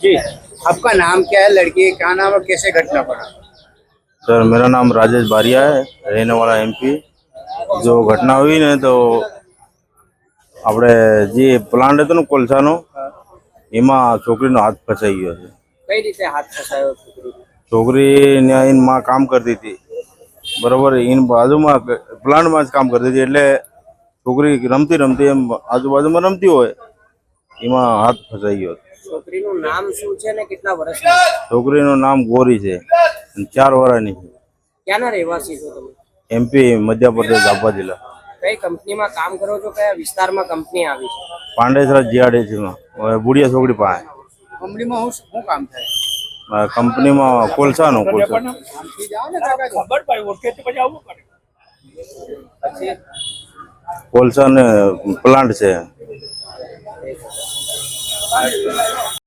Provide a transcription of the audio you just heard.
जी आपका नाम क्या है लड़की का क्या नाम है कैसे घटना पड़ा सर मेरा नाम राजेश बारिया है रहने वाला एमपी જો ઘટના હોય ને તો આપણે જે પ્લાન્ટ હતો ને કોલસાનો એમાં છોકરીનો હાથ ફસાઈ ગયો છે કઈ રીતે હાથ ફસાયો છોકરી છોકરી ત્યાં એની માં કામ કરતી હતી બરોબર એની બાજુમાં પ્લાન્ટમાં જ કામ કરતી હતી એટલે છોકરી રમતી રમતી એમ આજુબાજુમાં રમતી હોય એમાં હાથ ફસાઈ ગયો છોકરીનું નામ શું છે ને કેટલા વર્ષની? છોકરીનું નામ ગોરી છે. અને ચાર વર્ષની છે. ક્યાંના રહેવાસી છો તમે? એમપી મધ્યપ્રદેશ દાપા જિલ્લા. કઈ કંપનીમાં કામ કરો છો? કયા વિસ્તારમાં કંપની આવી છે? પાંડેસરા જીઆરડીસીમાં. બુડિયા છોકરી પાસે. કંપનીમાં હું શું કામ થાય? કંપનીમાં કોલસાનું કોલસા પછી કોલસા ને પ્લાન્ટ છે. 他现在效力于意。